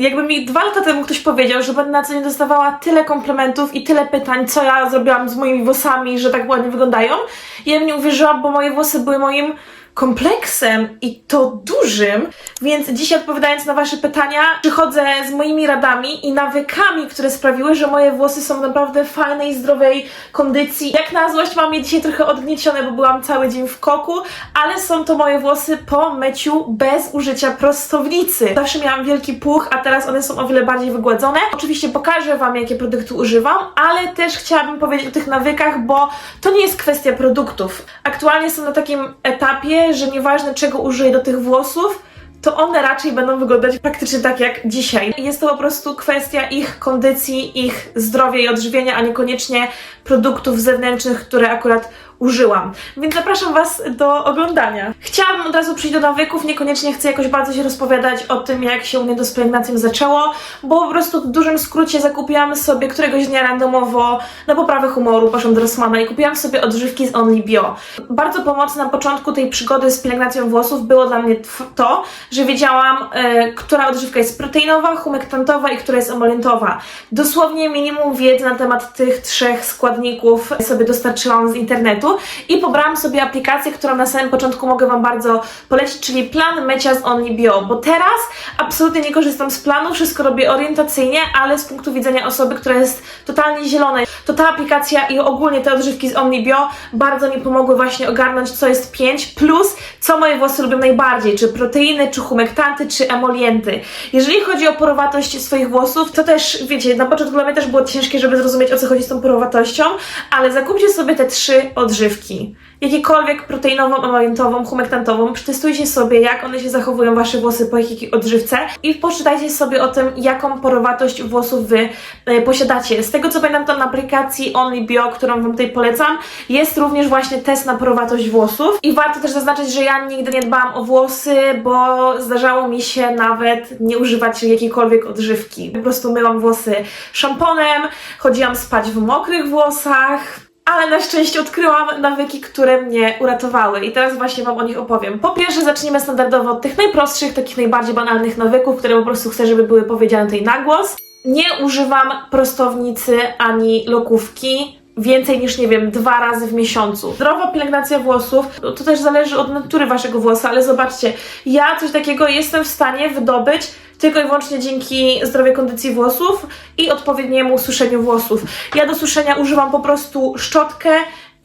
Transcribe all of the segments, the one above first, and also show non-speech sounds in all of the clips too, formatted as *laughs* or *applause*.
Jakby mi dwa lata temu ktoś powiedział, że będę na co dzień dostawała tyle komplementów i tyle pytań, co ja zrobiłam z moimi włosami, że tak ładnie wyglądają, ja bym nie uwierzyła, bo moje włosy były moim kompleksem i to dużym, więc dzisiaj odpowiadając na Wasze pytania, przychodzę z moimi radami i nawykami, które sprawiły, że moje włosy są naprawdę fajnej, zdrowej kondycji. Jak na złość mam je dzisiaj trochę odgniecione, bo byłam cały dzień w koku, ale są to moje włosy po myciu bez użycia prostownicy. Zawsze miałam wielki puch, a teraz one są o wiele bardziej wygładzone. Oczywiście pokażę Wam, jakie produkty używam, ale też chciałabym powiedzieć o tych nawykach, bo to nie jest kwestia produktów. Aktualnie jestem na takim etapie, że nieważne czego użyję do tych włosów, to one raczej będą wyglądać praktycznie tak jak dzisiaj. Jest to po prostu kwestia ich kondycji, ich zdrowia i odżywienia, a niekoniecznie produktów zewnętrznych, które akurat użyłam. Więc zapraszam Was do oglądania. Chciałabym od razu przyjść do nawyków, niekoniecznie chcę jakoś bardzo się rozpowiadać o tym, jak się u mnie to z pielęgnacją zaczęło, bo po prostu w dużym skrócie zakupiłam sobie któregoś dnia randomowo na poprawę humoru, poszłam do Rossmana i kupiłam sobie odżywki z Only Bio. Bardzo pomocne na początku tej przygody z pielęgnacją włosów było dla mnie to, że wiedziałam, e, która odżywka jest proteinowa, humektantowa i która jest emolientowa. Dosłownie minimum wiedzy na temat tych trzech składników sobie dostarczyłam z internetu i pobrałam sobie aplikację, którą na samym początku mogę Wam bardzo polecić, czyli plan mycia z Only Bio, bo teraz absolutnie nie korzystam z planu, wszystko robię orientacyjnie, ale z punktu widzenia osoby, która jest totalnie zielona, to ta aplikacja i ogólnie te odżywki z Only Bio bardzo mi pomogły właśnie ogarnąć, co jest 5, plus co moje włosy lubią najbardziej, czy proteiny, czy humektanty, czy emolienty. Jeżeli chodzi o porowatość swoich włosów, to też, wiecie, na początku dla mnie też było ciężkie, żeby zrozumieć, o co chodzi z tą porowatością, ale zakupcie sobie te trzy odżywki. Jakiekolwiek proteinową, emolientową, humektantową, przetestujcie sobie, jak one się zachowują, wasze włosy po jakiej odżywce i poczytajcie sobie o tym, jaką porowatość włosów wy e, posiadacie. Z tego co pamiętam, to na aplikacji Only Bio, którą wam tutaj polecam, jest również właśnie test na porowatość włosów. I warto też zaznaczyć, że ja nigdy nie dbałam o włosy, bo zdarzało mi się nawet nie używać jakiejkolwiek odżywki. Po prostu myłam włosy szamponem, chodziłam spać w mokrych włosach. Ale na szczęście odkryłam nawyki, które mnie uratowały i teraz właśnie Wam o nich opowiem. Po pierwsze zacznijmy standardowo od tych najprostszych, takich najbardziej banalnych nawyków, które po prostu chcę, żeby były powiedziane tutaj na głos. Nie używam prostownicy ani lokówki więcej niż, nie wiem, dwa razy w miesiącu. Zdrowa pielęgnacja włosów, to, to też zależy od natury Waszego włosa, ale zobaczcie, ja coś takiego jestem w stanie wydobyć tylko i wyłącznie dzięki zdrowej kondycji włosów i odpowiedniemu suszeniu włosów. Ja do suszenia używam po prostu szczotkę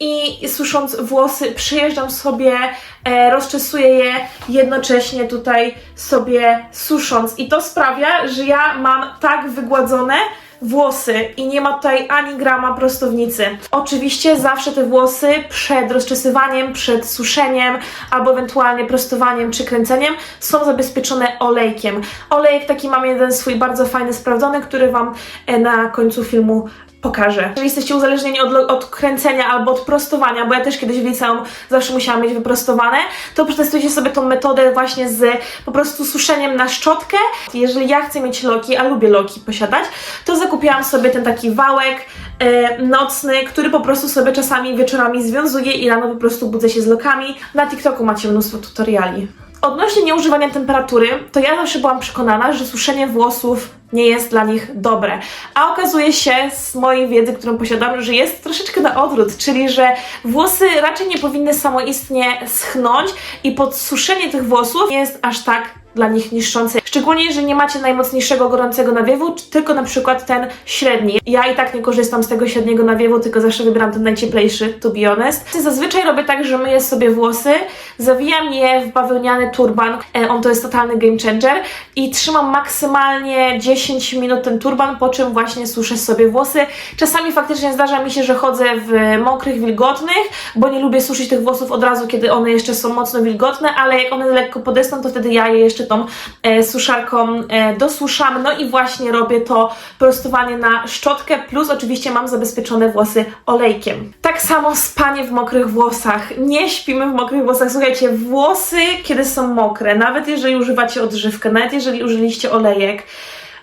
i susząc włosy przyjeżdżam sobie, e, rozczesuję je jednocześnie tutaj sobie susząc i to sprawia, że ja mam tak wygładzone włosy i nie ma tutaj ani grama prostownicy. Oczywiście zawsze te włosy przed rozczesywaniem, przed suszeniem albo ewentualnie prostowaniem czy kręceniem są zabezpieczone olejkiem. Olejek taki mam jeden swój bardzo fajny, sprawdzony, który Wam e, na końcu filmu pokażę. Jeżeli jesteście uzależnieni od, od kręcenia albo od prostowania, bo ja też kiedyś w liceum zawsze musiałam mieć wyprostowane, to przetestujcie sobie tą metodę właśnie z po prostu suszeniem na szczotkę. Jeżeli ja chcę mieć loki, a lubię loki posiadać, to zakupiłam sobie ten taki wałek e, nocny, który po prostu sobie czasami wieczorami związuję i rano po prostu budzę się z lokami. Na TikToku macie mnóstwo tutoriali. Odnośnie nieużywania temperatury, to ja zawsze byłam przekonana, że suszenie włosów nie jest dla nich dobre. A okazuje się z mojej wiedzy, którą posiadam, że jest troszeczkę na odwrót, czyli że włosy raczej nie powinny samoistnie schnąć i podsuszenie tych włosów nie jest aż tak dla nich niszczące. Szczególnie, jeżeli nie macie najmocniejszego gorącego nawiewu, tylko na przykład ten średni. Ja i tak nie korzystam z tego średniego nawiewu, tylko zawsze wybieram ten najcieplejszy, to be honest. Zazwyczaj robię tak, że myję sobie włosy, zawijam je w bawełniany turban, e, on to jest totalny game changer i trzymam maksymalnie 10 minut ten turban, po czym właśnie suszę sobie włosy. Czasami faktycznie zdarza mi się, że chodzę w mokrych, wilgotnych, bo nie lubię suszyć tych włosów od razu, kiedy one jeszcze są mocno wilgotne, ale jak one lekko podesną, to wtedy ja je jeszcze tą e, suszarką e, dosuszam. No i właśnie robię to prostowanie na szczotkę, plus oczywiście mam zabezpieczone włosy olejkiem. Tak samo spanie w mokrych włosach. Nie śpimy w mokrych włosach. Słuchajcie, włosy, kiedy są mokre, nawet jeżeli używacie odżywkę, nawet jeżeli użyliście olejek,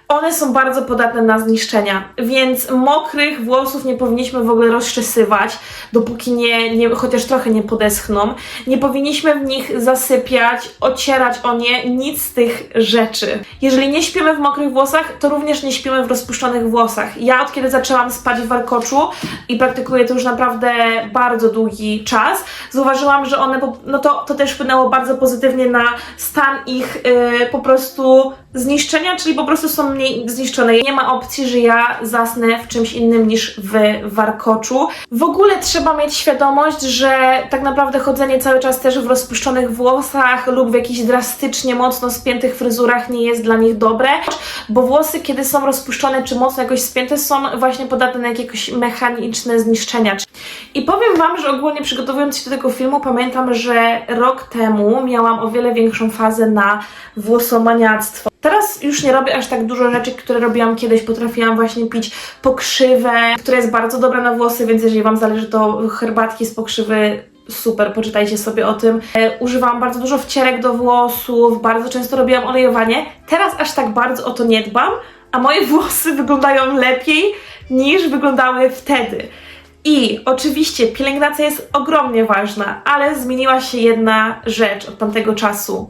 one są bardzo podatne na zniszczenia, więc mokrych włosów nie powinniśmy w ogóle rozczesywać, dopóki nie, nie chociaż trochę nie podeschną. Nie powinniśmy w nich zasypiać, ocierać o nie, nic z tych rzeczy. Jeżeli nie śpimy w mokrych włosach, to również nie śpimy w rozpuszczonych włosach. Ja od kiedy zaczęłam spać w warkoczu i praktykuję to już naprawdę bardzo długi czas, zauważyłam, że one, no to, to też wpłynęło bardzo pozytywnie na stan ich yy, po prostu zniszczenia, czyli po prostu są mniej zniszczone. Nie ma opcji, że ja zasnę w czymś innym niż w warkoczu. W ogóle trzeba mieć świadomość, że tak naprawdę chodzenie cały czas też w rozpuszczonych włosach lub w jakichś drastycznie mocno spiętych fryzurach nie jest dla nich dobre, bo włosy, kiedy są rozpuszczone czy mocno jakoś spięte, są właśnie podatne na jakieś mechaniczne zniszczenia. I powiem Wam, że ogólnie przygotowując się do tego filmu, pamiętam, że rok temu miałam o wiele większą fazę na włosomaniactwo. Teraz już nie robię aż tak dużo rzeczy, które robiłam kiedyś. Potrafiłam właśnie pić pokrzywę, która jest bardzo dobra na włosy, więc jeżeli Wam zależy, to herbatki z pokrzywy super, poczytajcie sobie o tym. E, używałam bardzo dużo wcierek do włosów, bardzo często robiłam olejowanie. Teraz aż tak bardzo o to nie dbam, a moje *laughs* włosy wyglądają lepiej niż wyglądały wtedy. I oczywiście pielęgnacja jest ogromnie ważna, ale zmieniła się jedna rzecz od tamtego czasu.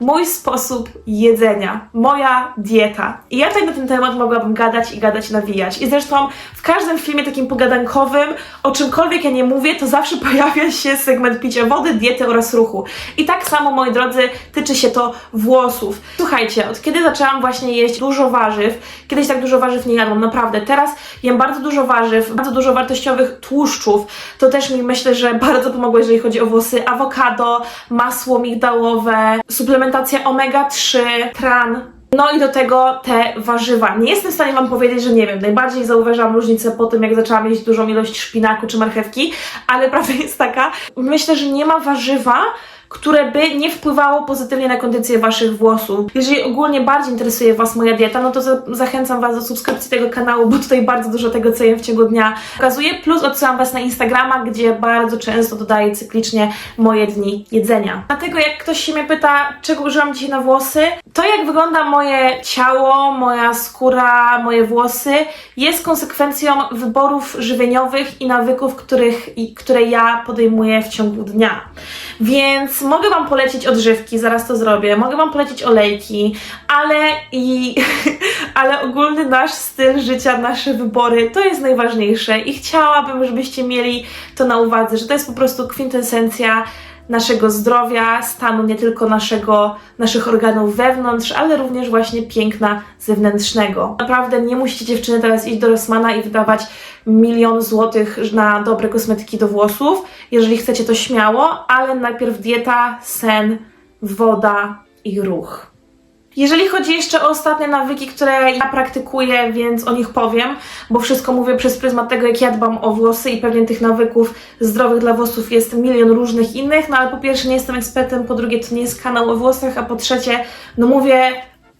Mój sposób jedzenia, moja dieta. I ja tutaj na ten temat mogłabym gadać i gadać, nawijać. I zresztą w każdym filmie takim pogadankowym, o czymkolwiek ja nie mówię, to zawsze *laughs* pojawia się segment picia wody, diety oraz ruchu. I tak samo, moi drodzy, tyczy się to włosów. Słuchajcie, od kiedy zaczęłam właśnie jeść dużo warzyw, kiedyś tak dużo warzyw nie jadłam, naprawdę. Teraz jem bardzo dużo warzyw, bardzo dużo wartościowych tłuszczów. To też mi myślę, że bardzo pomogło, jeżeli chodzi o włosy. Awokado, masło migdałowe, suplementacja omega-3, tran. No i do tego te warzywa. Nie jestem w stanie Wam powiedzieć, że nie wiem, najbardziej zauważyłam różnicę po tym, jak zaczęłam jeść dużą ilość szpinaku czy marchewki, ale *laughs* prawda jest taka, myślę, że nie ma warzywa, które by nie wpływało pozytywnie na kondycję Waszych włosów. Jeżeli ogólnie bardziej interesuje Was moja dieta, no to za- zachęcam Was do subskrypcji tego kanału, bo tutaj bardzo dużo tego, co jem w ciągu dnia pokazuję, plus odsyłam Was na Instagrama, gdzie bardzo często dodaję cyklicznie moje dni jedzenia. Dlatego jak ktoś się mnie pyta, czego używam dzisiaj na włosy, to jak wygląda moje ciało, moja skóra, moje włosy, jest konsekwencją wyborów żywieniowych i nawyków, których, i, które ja podejmuję w ciągu dnia. Więc mogę Wam polecić odżywki, zaraz to zrobię, mogę Wam polecić olejki, ale i *laughs* ale ogólny nasz styl życia, nasze wybory to jest najważniejsze. I chciałabym, żebyście mieli to na uwadze, że to jest po prostu kwintesencja naszego zdrowia, stanu nie tylko naszego, naszych organów wewnątrz, ale również właśnie piękna zewnętrznego. Naprawdę nie musicie dziewczyny teraz iść do Rossmana i wydawać milion złotych na dobre kosmetyki do włosów. Jeżeli chcecie to śmiało, ale najpierw dieta, sen, woda i ruch. Jeżeli chodzi jeszcze o ostatnie nawyki, które ja praktykuję, więc o nich powiem, bo wszystko mówię przez pryzmat tego, jak ja dbam o włosy i pewnie tych nawyków zdrowych dla włosów jest milion różnych innych, no ale po pierwsze nie jestem ekspertem, po drugie to nie jest kanał o włosach, a po trzecie no mówię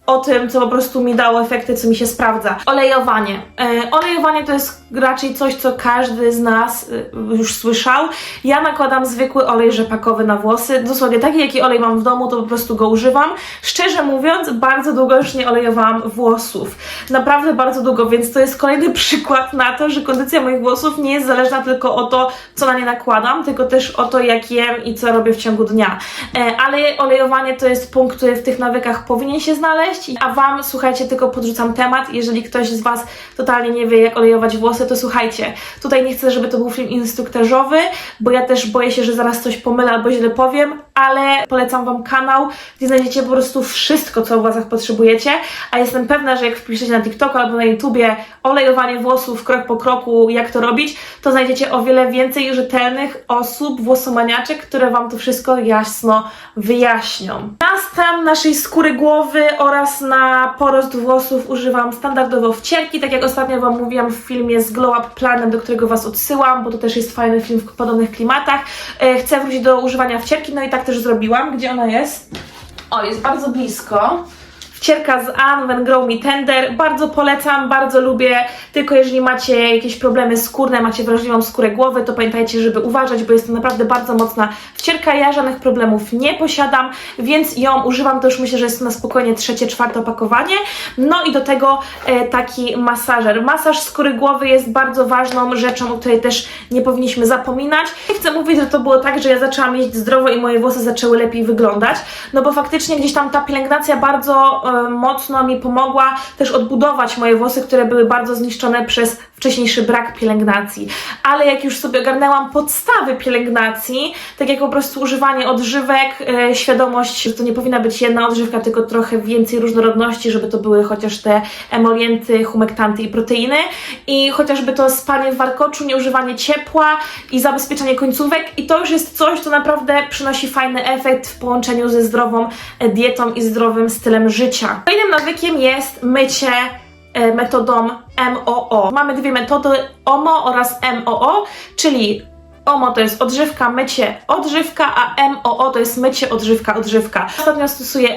o tym, co po prostu mi dało efekty, co mi się sprawdza. Olejowanie. E, olejowanie to jest raczej coś, co każdy z nas e, już słyszał. Ja nakładam zwykły olej rzepakowy na włosy. Dosłownie taki, jaki olej mam w domu, to po prostu go używam. Szczerze mówiąc, bardzo długo już nie olejowałam włosów. Naprawdę bardzo długo, więc to jest kolejny *laughs* przykład na to, że kondycja moich włosów nie jest zależna tylko o to, co na nie nakładam, tylko też o to, jak jem i co robię w ciągu dnia. E, ale olejowanie to jest punkt, który w tych nawykach powinien się znaleźć, a Wam, słuchajcie, tylko podrzucam temat. Jeżeli ktoś z Was totalnie nie wie, jak olejować włosy, to słuchajcie, tutaj nie chcę, żeby to był film instruktażowy, bo ja też boję się, że zaraz coś pomylę albo źle powiem, ale polecam Wam kanał, gdzie znajdziecie po prostu wszystko, co o włosach potrzebujecie, a jestem pewna, że jak wpiszecie na TikToku albo na YouTubie olejowanie włosów krok po kroku, jak to robić, to znajdziecie o wiele więcej rzetelnych osób, włosomaniaczek, które Wam to wszystko jasno wyjaśnią. Na stan naszej skóry głowy oraz na porost włosów używam standardowo wcierki, tak jak ostatnio Wam mówiłam w filmie z Glow Up Planem, do którego Was odsyłam, bo to też jest fajny film w podobnych klimatach. E, Chcę wrócić do używania wcierki, no i tak też zrobiłam. Gdzie ona jest? O, jest bardzo blisko. Wcierka z Anwen Grow Me Tender. Bardzo polecam, bardzo lubię, tylko jeżeli macie jakieś problemy skórne, macie wrażliwą skórę głowy, to pamiętajcie, żeby uważać, bo jest to naprawdę bardzo mocna wcierka. Ja żadnych problemów nie posiadam, więc ją używam, to już myślę, że jest to na spokojnie trzecie, czwarte opakowanie. No i do tego e, taki masażer. Masaż skóry głowy jest bardzo ważną rzeczą, o której też nie powinniśmy zapominać. Nie chcę mówić, że to było tak, że ja zaczęłam jeść zdrowo i moje włosy zaczęły lepiej wyglądać, no bo faktycznie gdzieś tam ta pielęgnacja bardzo mocno mi pomogła też odbudować moje włosy, które były bardzo zniszczone przez wcześniejszy brak pielęgnacji. Ale jak już sobie ogarnęłam podstawy pielęgnacji, tak jak po prostu używanie odżywek, e, świadomość, że to nie powinna być jedna odżywka, tylko trochę więcej różnorodności, żeby to były chociaż te emolienty, humektanty i proteiny i chociażby to spanie w warkoczu, nieużywanie ciepła i zabezpieczanie końcówek i to już jest coś, co naprawdę przynosi fajny efekt w połączeniu ze zdrową e, dietą i zdrowym stylem życia. Kolejnym nawykiem jest mycie metodą MOO. Mamy dwie metody OMO oraz MOO, czyli OMO to jest odżywka, mycie, odżywka, a MOO to jest mycie, odżywka, odżywka. Ostatnio stosuję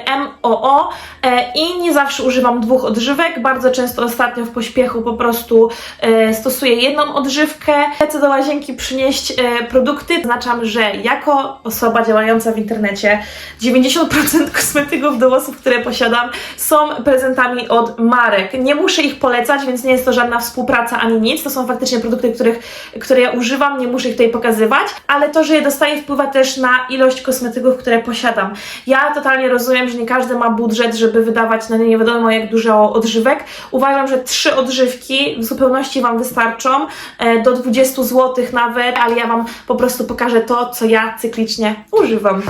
MOO e, i nie zawsze używam dwóch odżywek. Bardzo często ostatnio w pośpiechu po prostu e, stosuję jedną odżywkę. Lecę do łazienki przynieść e, produkty. Zaznaczam, że jako osoba działająca w internecie 90% *laughs* kosmetyków do włosów, które posiadam są prezentami od marek. Nie muszę ich polecać, więc nie jest to żadna współpraca ani nic. To są faktycznie produkty, których, które ja używam. Nie muszę ich tutaj pokazywać, ale to, że je dostaję wpływa też na ilość kosmetyków, które posiadam. Ja totalnie rozumiem, że nie każdy ma budżet, żeby wydawać na nie nie wiadomo jak dużo odżywek. Uważam, że trzy odżywki w zupełności Wam wystarczą, e, do 20 zł nawet, ale ja Wam po prostu pokażę to, co ja cyklicznie używam.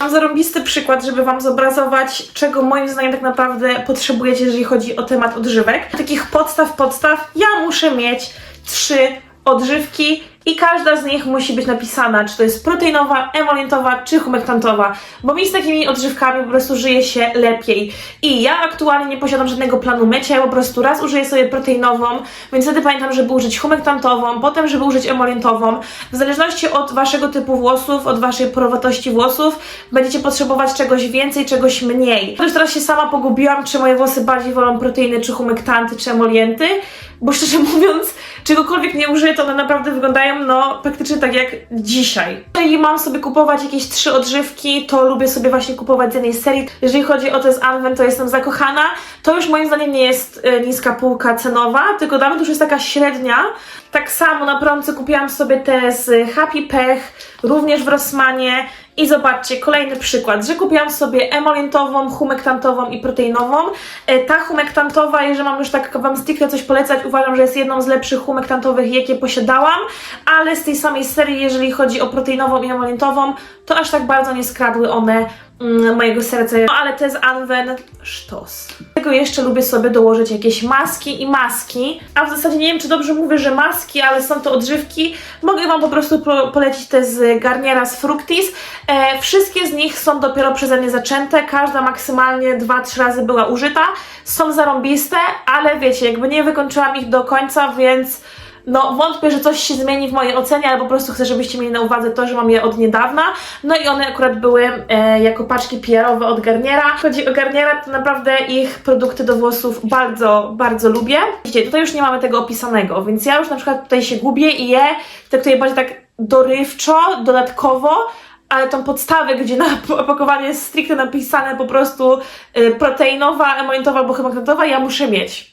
Mam zarąbisty przykład, żeby Wam zobrazować, czego moim zdaniem tak naprawdę potrzebujecie, jeżeli chodzi o temat odżywek. Takich podstaw, podstaw, ja muszę mieć trzy odżywki i każda z nich musi być napisana, czy to jest proteinowa, emolientowa, czy humektantowa, bo mi z takimi odżywkami po prostu żyje się lepiej. I ja aktualnie nie posiadam żadnego planu mycia, ja po prostu raz użyję sobie proteinową, więc wtedy pamiętam, żeby użyć humektantową, potem, żeby użyć emolientową. W zależności od waszego typu włosów, od waszej porowatości włosów, będziecie potrzebować czegoś więcej, czegoś mniej. Też teraz się sama pogubiłam, czy moje włosy bardziej wolą proteiny, czy humektanty, czy emolienty, bo szczerze mówiąc, czegokolwiek nie użyję, to one naprawdę wyglądają no praktycznie tak jak dzisiaj. Jeżeli mam sobie kupować jakieś trzy odżywki, to lubię sobie właśnie kupować z jednej serii. Jeżeli chodzi o te z Anwen, to jestem zakochana. To już moim zdaniem nie jest e, niska półka cenowa, tylko damy to już jest taka średnia. Tak samo na promce kupiłam sobie te z Happy Pech, również w Rossmanie. I zobaczcie, kolejny przykład, że kupiłam sobie emolientową, humektantową i proteinową. E, Ta humektantowa, jeżeli mam już tak Wam stricte coś polecać, uważam, że jest jedną z lepszych humektantowych, jakie posiadałam, ale z tej samej serii, jeżeli chodzi o proteinową i emolientową, to aż tak bardzo nie skradły one mm, mojego serca. No ale te z Anwen, sztos. Tego jeszcze lubię sobie dołożyć jakieś maski i maski, a w zasadzie nie wiem, czy dobrze mówię, że maski, ale są to odżywki. Mogę Wam po prostu po polecić te z Garniera z Fructis. E, wszystkie z nich są dopiero przeze mnie zaczęte, każda maksymalnie 2-3 razy była użyta. Są zarąbiste, ale wiecie, jakby nie wykończyłam ich do końca, więc no wątpię, że coś się zmieni w mojej ocenie, ale po prostu chcę, żebyście mieli na uwadze to, że mam je od niedawna. No i one akurat były e, jako paczki PR-owe od Garniera. Chodzi o Garniera, to naprawdę ich produkty do włosów bardzo, bardzo lubię. Widzicie, tutaj już nie mamy tego opisanego, więc ja już na przykład tutaj się gubię i je tutaj bardziej tak dorywczo, dodatkowo, ale tą podstawę, gdzie na *laughs* opakowaniu jest stricte napisane po prostu y, proteinowa, emolientowa albo hemokratowa, ja muszę mieć.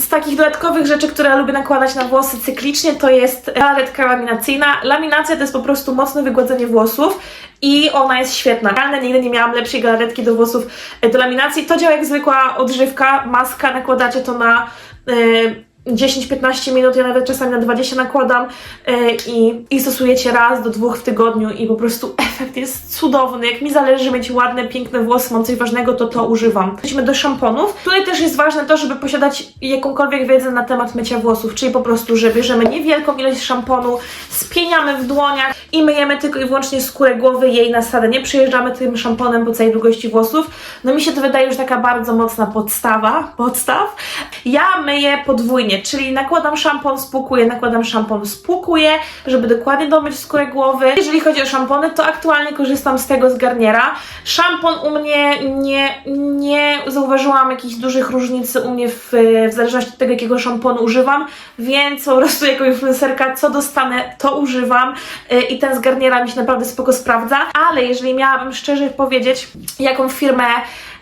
Z takich dodatkowych rzeczy, które lubię nakładać na włosy cyklicznie, to jest galaretka laminacyjna. Laminacja to jest po prostu mocne wygładzenie włosów i ona jest świetna. Realnie nigdy nie miałam lepszej galaretki do włosów e, do laminacji. To działa jak zwykła odżywka, maska, nakładacie to na... y, 10-15 minut, ja nawet czasami na 20 nakładam e, i, i stosujecie raz do dwóch w tygodniu i po prostu *laughs* efekt jest cudowny. Jak mi zależy mieć ładne, piękne włosy, mam coś ważnego, to to używam. Przejdźmy do szamponów. Tutaj też jest ważne to, żeby posiadać jakąkolwiek wiedzę na temat mycia włosów, czyli po prostu, że bierzemy niewielką ilość szamponu, spieniamy w dłoniach i myjemy tylko i wyłącznie skórę głowy, jej nasadę. Nie przejeżdżamy tym szamponem po całej długości włosów. No mi się to wydaje już taka bardzo mocna podstawa, podstaw. Ja myję podwójnie, czyli nakładam szampon, spłukuję, nakładam szampon, spłukuję, żeby dokładnie domyć skórę głowy. Jeżeli chodzi o szampony, to aktualnie korzystam z tego z Garniera. Szampon u mnie nie, nie zauważyłam jakichś dużych różnic u mnie w, w zależności od tego, jakiego szamponu używam, więc po prostu jako influencerka co dostanę, to używam y, i ten z Garniera mi się naprawdę spoko sprawdza, ale jeżeli miałabym szczerze powiedzieć, jaką firmę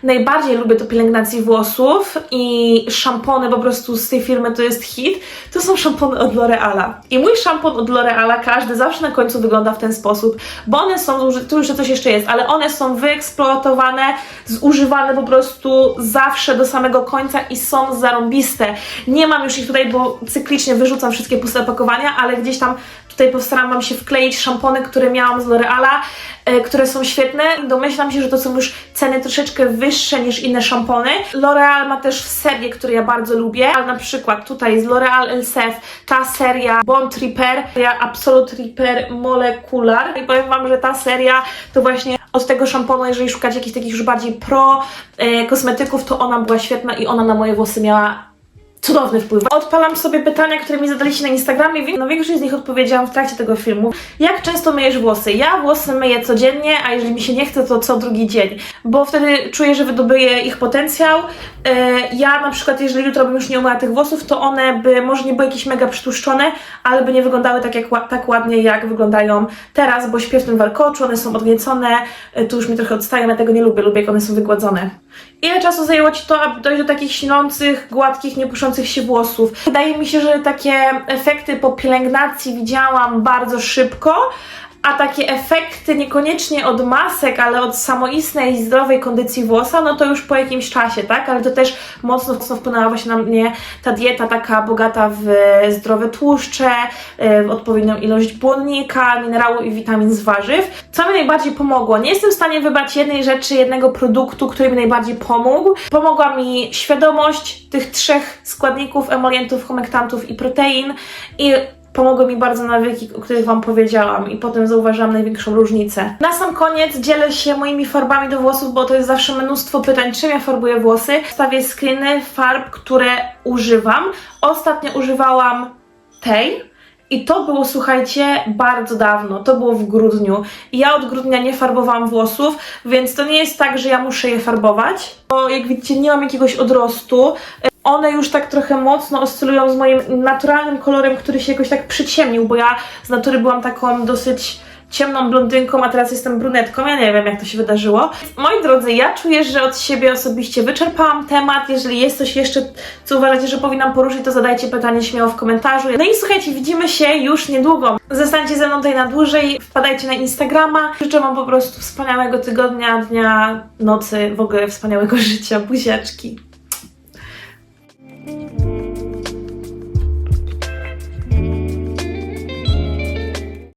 najbardziej lubię do pielęgnacji włosów i szampony po prostu z tej firmy to jest hit, to są szampony od L'Oreala. I mój szampon od L'Oreala każdy zawsze na końcu wygląda w ten sposób, bo one są, tu jeszcze coś jeszcze jest, ale one są wyeksploatowane, zużywane po prostu zawsze do samego końca i są zarąbiste. Nie mam już ich tutaj, bo cyklicznie wyrzucam wszystkie puste opakowania, ale gdzieś tam tutaj postaram Wam się wkleić szampony, które miałam z L'Oreala, e, które są świetne. Domyślam się, że to są już ceny troszeczkę wyższe niż inne szampony. L'Oreal ma też serię, które ja bardzo lubię, ale na przykład tutaj z L'Oreal Elsef ta seria Bond Repair, seria Absolute Repair Molecular i powiem Wam, że ta seria to właśnie od tego szamponu, jeżeli szukacie jakichś takich już bardziej pro e, kosmetyków, to ona była świetna i ona na moje włosy miała cudowny wpływ. Odpalam sobie pytania, które mi zadaliście na Instagramie. Na większość z nich odpowiedziałam w trakcie tego filmu. Jak często myjesz włosy? Ja włosy myję codziennie, a jeżeli mi się nie chce, to co drugi dzień, bo wtedy czuję, że wydobyję ich potencjał. E, ja na przykład, jeżeli jutro bym już nie umyła tych włosów, to one by może nie były jakieś mega przytłuszczone, ale by nie wyglądały tak, jak, tak ładnie, jak wyglądają teraz, bo śpię w tym warkoczu, one są odniecone, e, tu już mi trochę odstają, ja tego nie lubię, lubię jak one są wygładzone. Ile czasu zajęło Ci to, aby dojść do takich śniących, gładkich, nie puszących się włosów? Wydaje mi się, że takie efekty po pielęgnacji widziałam bardzo szybko, a takie efekty niekoniecznie od masek, ale od samoistnej, zdrowej kondycji włosa, no to już po jakimś czasie, tak? Ale to też mocno, mocno wpłynęła właśnie na mnie ta dieta taka bogata w zdrowe tłuszcze, y, w odpowiednią ilość błonnika, minerału i witamin z warzyw. Co mi najbardziej pomogło? Nie jestem w stanie wybrać jednej rzeczy, jednego produktu, który mi najbardziej pomógł. Pomogła mi świadomość tych trzech składników, emolientów, humektantów i protein i pomogły mi bardzo nawyki, o których Wam powiedziałam i potem zauważyłam największą różnicę. Na sam koniec dzielę się moimi farbami do włosów, bo to jest zawsze mnóstwo pytań, czym ja farbuję włosy. Wstawię screeny farb, które używam. Ostatnio używałam tej. I to było, słuchajcie, bardzo dawno. To było w grudniu. Ja od grudnia nie farbowałam włosów, więc to nie jest tak, że ja muszę je farbować. Bo jak widzicie, nie mam jakiegoś odrostu. One już tak trochę mocno oscylują z moim naturalnym kolorem, który się jakoś tak przyciemnił, bo ja z natury byłam taką dosyć ciemną blondynką, a teraz jestem brunetką. Ja nie wiem, jak to się wydarzyło. Moi drodzy, ja czuję, że od siebie osobiście wyczerpałam temat. Jeżeli jest coś jeszcze, co uważacie, że powinnam poruszyć, to zadajcie pytanie śmiało w komentarzu. No i słuchajcie, widzimy się już niedługo. Zostańcie ze mną tutaj na dłużej, wpadajcie na Instagrama. Życzę Wam po prostu wspaniałego tygodnia, dnia, nocy, w ogóle wspaniałego *laughs* życia. Buziaczki.